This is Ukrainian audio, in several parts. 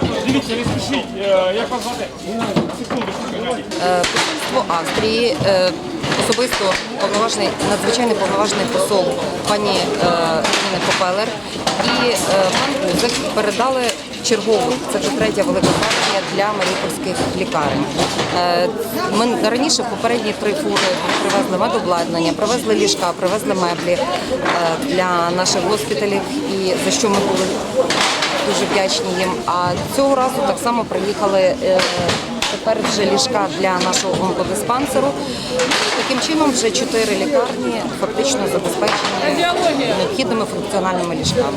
Скажіть, е. Е, Посольство Австрії, е, особисто повноважний, надзвичайний повноважений посол пані Ніни Попелер. І пан Гузик передали чергову, це вже третя велика партія для маріупольських лікарень. Ми раніше попередні три фури привезли медобладнання, привезли ліжка, привезли меблі для наших госпіталів, і за що ми були дуже вдячні їм. А цього разу так само приїхали е, тепер вже ліжка для нашого онкодиспансеру. Таким чином вже чотири лікарні фактично забезпечені необхідними функціональними ліжками.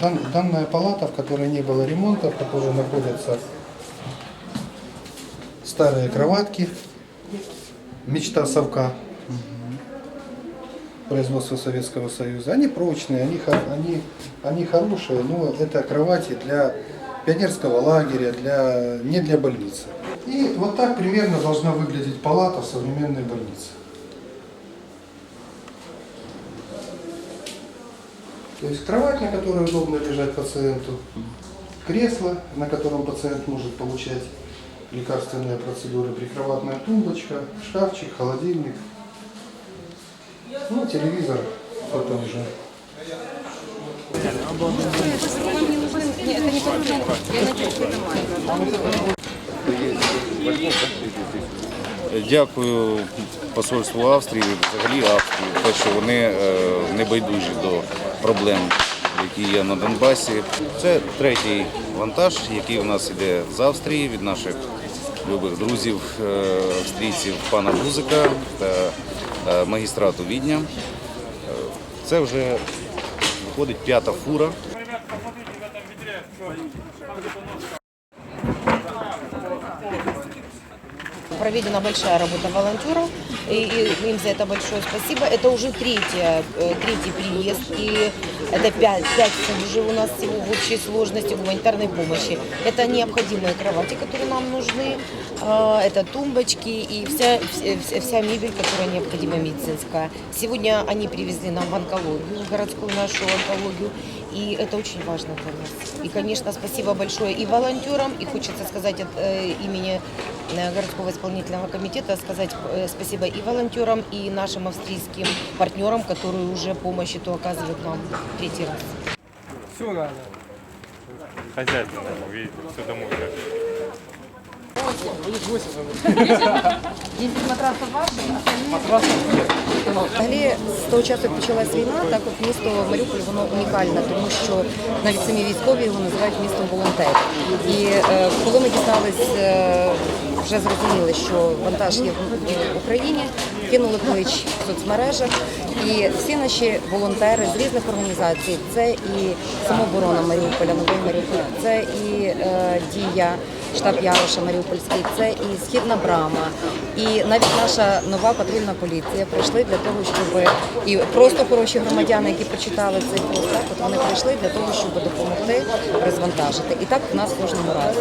Дан- Данная палата, в которой не было ремонта, в которой находятся старые кроватки, мечта совка производства Советского Союза. Они прочные, они, они, они хорошие, но это кровати для пионерского лагеря, для, не для больницы. И вот так примерно должна выглядеть палата в современной больнице. То есть кровать, на которой удобно лежать пациенту, кресло, на котором пациент может получать лекарственные процедуры, прикроватная тумбочка, шкафчик, холодильник, ну, телевизор, это уже. Дякую посольству Австрії, взагалі Австрії, те, що вони е, не байдужі до проблем, які є на Донбасі. Це третій вантаж, який у нас йде з Австрії від наших любих друзів е, австрійців пана Гузика та магістрату Відня. Е, Це вже виходить п'ята фура. Проведена большая работа волонтеров, и, и им за это большое спасибо. Это уже третья, э, третий приезд, и это пять, пять уже у нас всего в общей сложности гуманитарной помощи. Это необходимые кровати, которые нам нужны, а, это тумбочки и вся, вся, вся- вся мебель, которая необходима медицинская. Сегодня они привезли нам в онкологию, в городскую нашу онкологию, и это очень важно для нас. И, конечно, спасибо большое и волонтерам, и хочется сказать от э, имени э, городского исполнительного комитета, сказать э, спасибо и волонтерам, и нашим австрийским партнерам, которые уже помощь эту оказывают нам третий раз. Все надо. Хозяйство, видите, все домой. Взагалі, з того часу, як почалась війна, так от місто Маріуполь воно унікальне, тому що навіть самі військові його називають містом волонтерів. І е, коли ми дізнались, е, вже зрозуміли, що вантаж є в Україні, кинули клич в соцмережах, і всі наші волонтери з різних організацій, це і самооборона Маріуполя, Новий Маріуполь, це і е, дія штаб Яроша Маріупольський, це і Східна Брама, і навіть наша нова патрульна поліція прийшли для того, щоб і просто хороші громадяни, які прочитали цей пост, от вони прийшли для того, щоб допомогти розвантажити. І так в нас кожному разі.